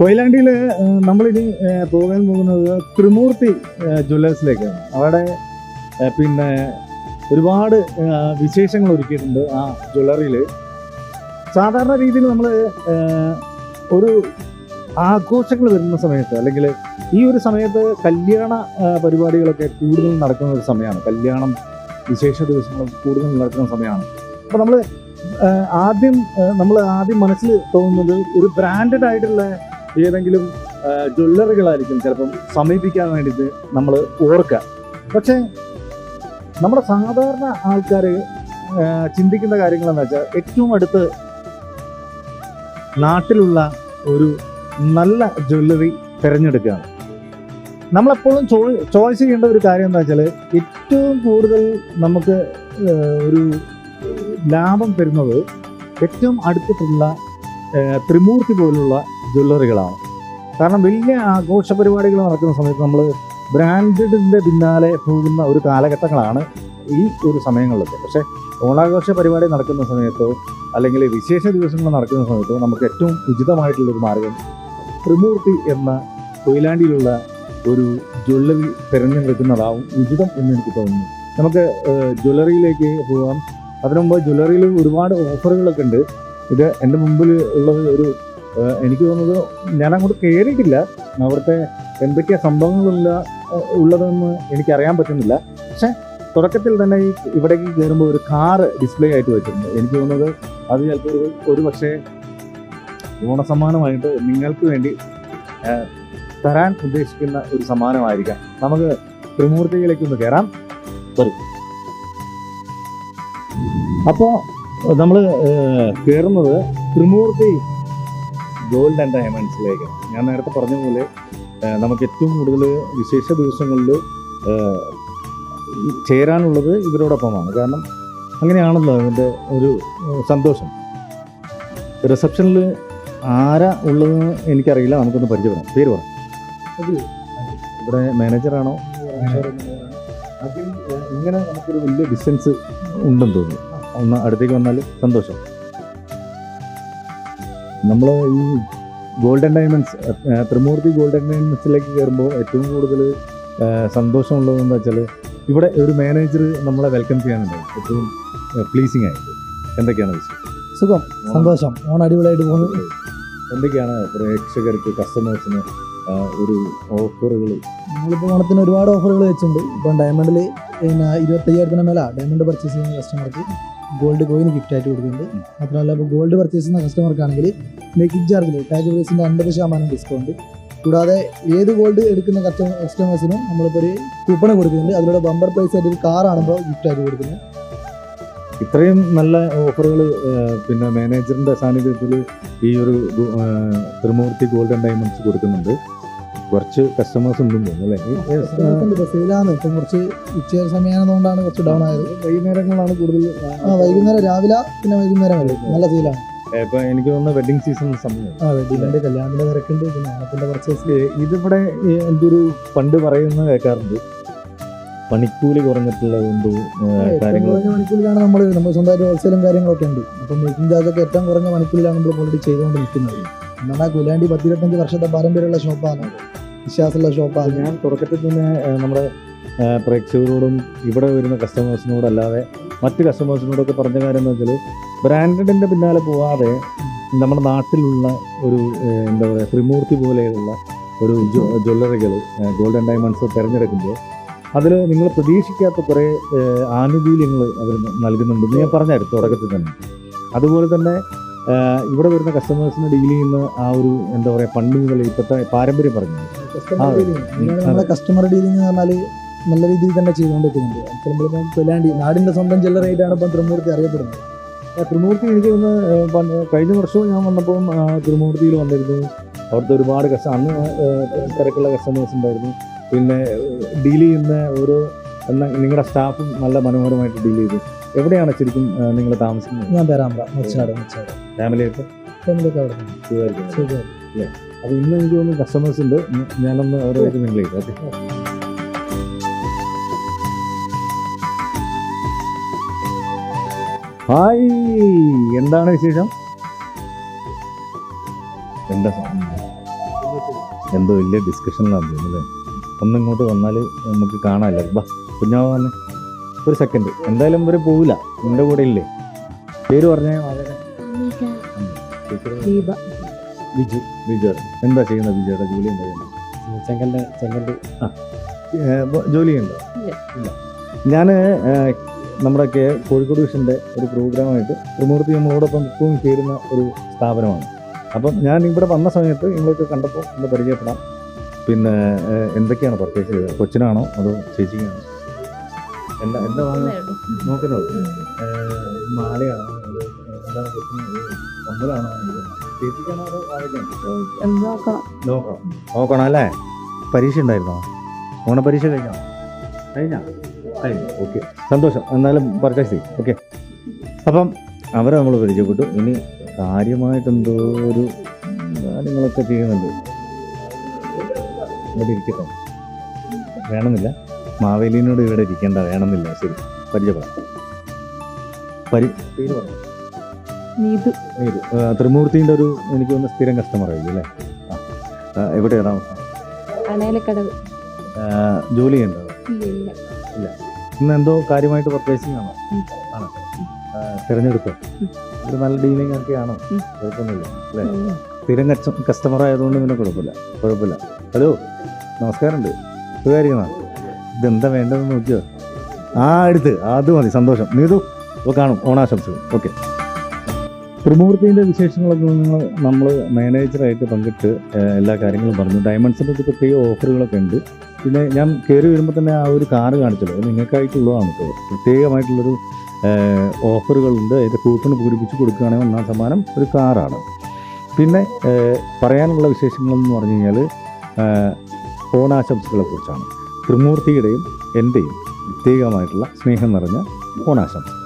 കൊയിലാണ്ടിയിൽ നമ്മളിനി പോകാൻ പോകുന്നത് ത്രിമൂർത്തി ജ്വല്ലേഴ്സിലേക്കാണ്. അവിടെ പിന്നെ ഒരുപാട് വിശേഷങ്ങൾ ഒരുക്കിയിട്ടുണ്ട് ആ ജ്വല്ലറിയിൽ സാധാരണ രീതിയിൽ നമ്മൾ ഒരു ആഘോഷങ്ങൾ വരുന്ന സമയത്ത് അല്ലെങ്കിൽ ഈ ഒരു സമയത്ത് കല്യാണ പരിപാടികളൊക്കെ കൂടുതൽ നടക്കുന്ന ഒരു സമയമാണ്. കല്യാണം വിശേഷ ദിവസങ്ങൾ കൂടുതൽ നടക്കുന്ന സമയമാണ്. അപ്പോൾ നമ്മൾ ആദ്യം നമ്മൾ ആദ്യം മനസ്സിൽ തോന്നുന്നത് ഒരു ബ്രാൻഡഡ് ആയിട്ടുള്ള ഏതെങ്കിലും ജ്വല്ലറികളായിരിക്കും ചിലപ്പം സമീപിക്കാൻ വേണ്ടിയിട്ട് നമ്മൾ ഓർക്കുക. പക്ഷേ നമ്മുടെ സാധാരണ ആൾക്കാർ ചിന്തിക്കുന്ന കാര്യങ്ങളെന്ന് വെച്ചാൽ ഏറ്റവും അടുത്ത് നാട്ടിലുള്ള ഒരു നല്ല ജ്വല്ലറി തിരഞ്ഞെടുക്കുകയാണ്. നമ്മളെപ്പോഴും ചോ ചോയ്സ് ചെയ്യേണ്ട ഒരു കാര്യം എന്താ വെച്ചാൽ ഏറ്റവും കൂടുതൽ നമുക്ക് ഒരു ലാഭം തരുന്നത് ഏറ്റവും അടുത്തിട്ടുള്ള ത്രിമൂർത്തി പോലുള്ള ജ്വല്ലറികളാണ്. കാരണം വലിയ ആഘോഷ പരിപാടികൾ നടക്കുന്ന സമയത്ത് നമ്മൾ ബ്രാൻഡഡിന്റെ പിന്നാലെ പോകുന്ന ഒരു കാലഘട്ടങ്ങളാണ് ഈ ഒരു സമയങ്ങളിലൊക്കെ. പക്ഷേ ഓണാഘോഷ പരിപാടി നടക്കുന്ന സമയത്തോ അല്ലെങ്കിൽ വിശേഷ ദിവസങ്ങൾ നടക്കുന്ന സമയത്തോ നമുക്ക് ഏറ്റവും ഉചിതമായിട്ടുള്ളൊരു മാർഗം ത്രിമൂർത്തി എന്ന കൊയിലാണ്ടിയിലുള്ള ഒരു ജ്വല്ലറി തിരഞ്ഞെടുക്കുന്നതാവും ഉചിതം എന്ന് എനിക്ക് തോന്നുന്നു. നമുക്ക് ജ്വല്ലറിയിലേക്ക് പോകാം അതിനു മുമ്പ് ജ്വല്ലറിയിൽ ഒരുപാട് ഓഫറുകളൊക്കെ ഉണ്ട്. ഇത് എന്റെ മുമ്പിൽ ഉള്ളത് ഒരു എനിക്ക് തോന്നുന്നത് ഞാൻ അങ്ങോട്ട് കയറിയിട്ടില്ല അവിടുത്തെ എന്തൊക്കെയാ സംഭവങ്ങളുള്ള ഉള്ളതെന്ന് എനിക്കറിയാൻ പറ്റുന്നില്ല. പക്ഷെ തുടക്കത്തിൽ തന്നെ ഈ ഇവിടേക്ക് കയറുമ്പോൾ ഒരു കാറ് ഡിസ്പ്ലേ ആയിട്ട് വെച്ചിട്ടുണ്ട്. എനിക്ക് തോന്നുന്നത് അത് ചിലപ്പോൾ ഒരു ഒരു പക്ഷേ ഓണസമ്മാനമായിട്ട് നിങ്ങൾക്ക് വേണ്ടി തരാൻ ഉദ്ദേശിക്കുന്ന ഒരു സമ്മാനമായിരിക്കാം. നമുക്ക് ത്രിമൂർത്തിയിലേക്ക് ഒന്ന് കയറാം വരും. അപ്പോൾ നമ്മൾ കയറുന്നത് ത്രിമൂർത്തി ഗോൾഡ് ആൻഡ് ഡയമണ്ട്സിലേക്ക് ഞാൻ നേരത്തെ പറഞ്ഞ പോലെ നമുക്ക് ഏറ്റവും കൂടുതൽ വിശേഷ ദിവസങ്ങളിൽ ചേരാനുള്ളത് ഇവരോടൊപ്പമാണ്. കാരണം അങ്ങനെയാണല്ലോ അതിന്റെ ഒരു സന്തോഷം. റിസപ്ഷനിൽ ആരാ ഉള്ളതെന്ന് എനിക്കറിയില്ല. നമുക്കൊന്ന് പരിചയപ്പെടാം. പേര് പറ. ഇവിടെ മാനേജറാണോ ഇങ്ങനെ നമുക്കൊരു വലിയ ഡിസ്റ്റൻസ് ഉണ്ടെന്ന് തോന്നുന്നു. ഒന്ന് അടുത്തേക്ക് വന്നാൽ സന്തോഷം. നമ്മൾ ഈ ഗോൾഡൻ ഡയമണ്ട്സ് ത്രിമൂർത്തി ഗോൾഡൻ ഡയമണ്ട്സിലേക്ക് കയറുമ്പോൾ ഏറ്റവും കൂടുതൽ സന്തോഷമുള്ളതെന്ന് വെച്ചാൽ ഇവിടെ ഒരു മാനേജർ നമ്മളെ വെൽക്കം ചെയ്യാനുണ്ടായി ഏറ്റവും പ്ലീസിങ് ആയിട്ട്. എന്തൊക്കെയാണ് വിഷയം സുഖം സന്തോഷം. ഓൺ അടിപൊളിയായിട്ട് പോകുന്നു. എന്തൊക്കെയാണ് പ്രേക്ഷകർക്ക് കസ്റ്റമേഴ്സിന് ഒരു ഓഫറുകൾ നമ്മളിപ്പോൾ ഓണത്തിന് ഒരുപാട് ഓഫറുകൾ വെച്ചിട്ടുണ്ട്. ഇപ്പം ഡയമണ്ടിൽ പിന്നെ ഇരുപത്തയ്യായിരത്തിന് മേലാണ് ഡയമണ്ട് പർച്ചേസ് ചെയ്യുന്ന കസ്റ്റമർക്ക് ഗോൾഡ് കോയിൻ ഗിഫ്റ്റ് ആയിട്ട് കൊടുക്കുന്നുണ്ട്. മാത്രമല്ല ഇപ്പോൾ ഗോൾഡ് പർച്ചേസ് ചെയ്യുന്ന കസ്റ്റമർക്കാണെങ്കിൽ മേക്കിംഗ് ചാർജിൽ ടാഗ് പ്രൈസിന്റെ അൻപത് ശതമാനം ഡിസ്കൗണ്ട് കൂടാതെ ഏത് ഗോൾഡ് എടുക്കുന്ന കസ്റ്റമർ കസ്റ്റമേഴ്സിനും നമ്മളിപ്പോൾ ഒരു കൂപ്പൺ കൊടുക്കുന്നുണ്ട്. അതിലൂടെ ബമ്പർ പ്രൈസ് ആയിട്ട് ഒരു കാർ ആണുമ്പോൾ ഗിഫ്റ്റ് ആയിട്ട് കൊടുക്കുന്നത്. ഇത്രയും നല്ല ഓഫറുകൾ പിന്നെ മാനേജറിന്റെ സാന്നിധ്യത്തിൽ ഈ ഒരു ത്രിമൂർത്തി ഗോൾഡൻ ഡയമണ്ട്സ് കൊടുക്കുന്നുണ്ട്. കുറച്ച് കസ്റ്റമേഴ്സ് ഉണ്ടെന്ന് ആ, സെയിലാണ് ഇപ്പം കുറച്ച് ഉച്ച സമയമായതുകൊണ്ടാണ് കുറച്ച് ഡൗൺ ആയത്. വൈകുന്നേരങ്ങളാണ് കൂടുതൽ ആ വൈകുന്നേരം രാവിലെ പിന്നെ വൈകുന്നേരം വരെ. നല്ല സെയിലാണ് ഇപ്പൊ എനിക്ക് തോന്നുന്ന വെഡിങ് സീസൺ സമയം ആ വെഡിങ്ങിന്റെ കല്യാണത്തിന്റെ തിരക്കുണ്ട് പിന്നെ ഓണത്തിന്റെ പർച്ചേസ് ഇതിവിടെ എന്റെ എന്തൊരു പണ്ട് പറയുന്ന കേൾക്കാറുണ്ട്. പണിക്കൂലി കുറഞ്ഞിട്ടുള്ളത് കൊണ്ട് കാര്യങ്ങൾ. കുറഞ്ഞ നമ്മൾ നമ്മൾ സ്വന്തമായിട്ട് ഹോൾസെയിലും കാര്യങ്ങളൊക്കെ ഉണ്ട്. അപ്പം മേക്കിംഗ് ചാർജ് ഒക്കെ ഏറ്റവും കുറഞ്ഞ മണിക്കൂലിലാണ് നമ്മൾ ഓൾറെഡി ചെയ്തുകൊണ്ട് നിൽക്കുന്നത് നമ്മുടെ കുലാണ്ടി പത്തിരുപത്തഞ്ച് വർഷത്തെ പാരമ്പര്യമുള്ള ഷോപ്പാണ് വിശ്വാസമുള്ള ഷോപ്പാണ് ഞാൻ തുടക്കത്തിൽ തന്നെ നമ്മുടെ പ്രേക്ഷകരോടും ഇവിടെ വരുന്ന കസ്റ്റമേഴ്സിനോടും അല്ലാതെ മറ്റ് കസ്റ്റമേഴ്സിനോടൊക്കെ പറഞ്ഞ കാര്യം എന്ന് വെച്ചാൽ ബ്രാൻഡഡിന്റെ പിന്നാലെ പോവാതെ നമ്മുടെ നാട്ടിലുള്ള ഒരു എന്താ പറയുക ത്രിമൂർത്തി പോലെയുള്ള ഒരു ജ്വല്ലറികൾ ഗോൾഡൻ ഡയമണ്ട്സ് തിരഞ്ഞെടുക്കുമ്പോൾ അതിൽ നിങ്ങൾ പ്രതീക്ഷിക്കാത്ത കുറേ ആനുകൂല്യങ്ങൾ അവർ നൽകുന്നുണ്ടെന്ന് ഞാൻ പറഞ്ഞായിരുന്നു തുടക്കത്തിൽ തന്നെ. അതുപോലെ തന്നെ ഇവിടെ വരുന്ന കസ്റ്റമേഴ്സിന് ഡീൽ ചെയ്യുന്ന ആ ഒരു എന്താ പറയുക പണ്ട് മുതൽ ഇപ്പോഴത്തെ പാരമ്പര്യം പറഞ്ഞു നമ്മുടെ കസ്റ്റമർ ഡീലിംഗ് എന്ന് പറഞ്ഞാൽ നല്ല രീതിയിൽ തന്നെ ചെയ്തുകൊണ്ടിരിക്കുന്നുണ്ട്. നമ്മളിപ്പം കൊല്ലാണ്ടി നാടിന്റെ സ്വന്തം ആണ് ഇപ്പം ത്രിമൂർത്തി അറിയപ്പെടുന്നത്. ആ, ത്രിമൂർത്തി എനിക്ക് ഒന്ന് കഴിഞ്ഞ വർഷവും ഞാൻ വന്നപ്പോൾ ത്രിമൂർത്തിയിൽ വന്നിരുന്നു. അവിടുത്തെ ഒരുപാട് കസ്റ്റ അന്ന് തിരക്കുള്ള കസ്റ്റമേഴ്സ് ഉണ്ടായിരുന്നു. പിന്നെ ഡീൽ ചെയ്യുന്ന ഓരോ നിങ്ങളുടെ സ്റ്റാഫും നല്ല മനോഹരമായിട്ട് ഡീൽ ചെയ്തു. എവിടെയാണ് ശരിക്കും നിങ്ങൾ താമസിക്കുന്നത്? ഞാൻ പേരാമ്പ്ര മുച്ചാട് മുച്ചാട് ഫാമിലിയൊക്കെ അവിടെ അപ്പോൾ ഇന്ന് എനിക്ക് തോന്നുന്നു കസ്റ്റമേഴ്സ് ഉണ്ട്. ഞാനൊന്ന് അവരെ ഓക്കെ. ഹായ്. എന്താണ് വിശേഷം? എന്താ സാധനം? എന്തോ വലിയ ഡിസ്കഷനിലാണ് തോന്നുന്നത്. ഒന്നിങ്ങോട്ട് വന്നാൽ നമുക്ക് കാണാമല്ലോ ബാ കുഞ്ഞാവ് വന്ന്. ഒരു സെക്കൻഡ് എന്തായാലും ഇവർ പോവില്ല. നിന്റെ കൂടെ ഇല്ലേ? പേര് പറഞ്ഞേ. വിജു വിജു. എന്താ ചെയ്യുന്നത് വിജയുടെ? ജോലി എന്താ ചെയ്യുന്നത്? ഏഹ് ജോലി ഉണ്ടോ ഇല്ല. ഇല്ല. ഞാൻ നമ്മുടെ കെ കോഴിക്കോട് വിഷന്റെ ഒരു പ്രോഗ്രാമായിട്ട് ത്രിമൂർത്തി നമ്മളോടൊപ്പം ഇപ്പോഴും ചേരുന്ന ഒരു സ്ഥാപനമാണ്. അപ്പം ഞാൻ ഇവിടെ വന്ന സമയത്ത് നിങ്ങളൊക്കെ കണ്ടപ്പോൾ ഒന്ന് പരിചയപ്പെടാം. പിന്നെ എന്തൊക്കെയാണ് പർച്ചേസ് ചെയ്തത്? കൊച്ചിനാണോ അതോ ചേച്ചിക്കാണോ? എന്താ എന്താ നോക്കുന്നത് ഏഹ് മാലയാണോ? അത് എന്താണ് കൊച്ചിന് കമ്മലാണോ ചേച്ചിക്കാണോ അതോ വാങ്ങിക്കാണോ നോക്കണം. നോക്കണം. നോക്കണം അല്ലേ? പരീക്ഷ ഉണ്ടായിരുന്നോ? ഓണ പരീക്ഷ കഴിഞ്ഞോ? കഴിഞ്ഞാ? കഴിഞ്ഞു. ഓക്കെ. സന്തോഷം. എന്നാലും ശരി ഓക്കെ. അപ്പം അവരെ നമ്മൾ പരിചയപ്പെട്ടു. ഇനി കാര്യമായിട്ട് എന്തോ ഒരു കാര്യങ്ങളൊക്കെ ചെയ്യുന്നുണ്ട്. ഇവിടെ ഇരിക്കട്ടെ. വേണമെന്നില്ല. മാവേലിനോട് ഇവിടെ ഇരിക്കേണ്ട വേണമെന്നില്ല ശരി. പരിചയപ്പെടാം. പരി പേര് പറഞ്ഞു? നീതു. ത്രിമൂർത്തിന്റെ ഒരു എനിക്ക് തോന്നുന്ന സ്ഥിരം കസ്റ്റമർ ആയിരിക്കും അല്ലേ? ആ എവിടെയാണ് താമസം ജോലി ചെയ്യണ്ടോ ഇല്ല ഇന്ന് എന്തോ കാര്യമായിട്ട് പർച്ചേസിംഗ് ആണോ? ആണോ? തിരഞ്ഞെടുപ്പ്. ഒരു നല്ല ഡീലിംഗ് ഒക്കെ ആണോ. കുഴപ്പമൊന്നുമില്ല അല്ലേ. സ്ഥിരം കസ്റ്റമർ ആയതുകൊണ്ട് പിന്നെ കുഴപ്പമില്ല. കുഴപ്പമില്ല. ഹലോ നമസ്കാരമുണ്ട്. സുഖമായിരിക്കണോ ഇതെന്താ വേണ്ടതെന്ന് നോക്കിയോ? ആ എടുത്ത്. അത് മതി സന്തോഷം. നീതു ഇപ്പോൾ കാണും. ഓണാശംസകൾ. ഓക്കെ. ത്രിമൂർത്തിന്റെ വിശേഷങ്ങളൊക്കെ നിങ്ങൾ നമ്മൾ മാനേജറായിട്ട് പങ്കിട്ട് എല്ലാ കാര്യങ്ങളും പറഞ്ഞു. ഡയമണ്ട്സിന്റെ ഒരു പ്രത്യേക ഓഫറുകളൊക്കെ ഉണ്ട്. പിന്നെ ഞാൻ കയറി വരുമ്പോൾ തന്നെ ആ ഒരു കാറ് കാണിച്ചല്ലോ നിങ്ങൾക്കായിട്ടുള്ളതാണ് കേട്ടോ. പ്രത്യേകമായിട്ടുള്ളൊരു ഓഫറുകളുണ്ട്. അതിന്റെ കൂപ്പൺ പൂരിപ്പിച്ച് കൊടുക്കുകയാണെങ്കിൽ ഒന്നാം സമ്മാനം ഒരു കാറാണ്. പിന്നെ പറയാനുള്ള വിശേഷങ്ങളെന്ന് പറഞ്ഞു കഴിഞ്ഞാൽ ഏഹ്, ഓണാശംസകളെ കുറിച്ചാണ് ത്രിമൂർത്തിയുടെയും എന്റെയും പ്രത്യേകമായിട്ടുള്ള സ്നേഹം നിറഞ്ഞ ഓണാശംസ.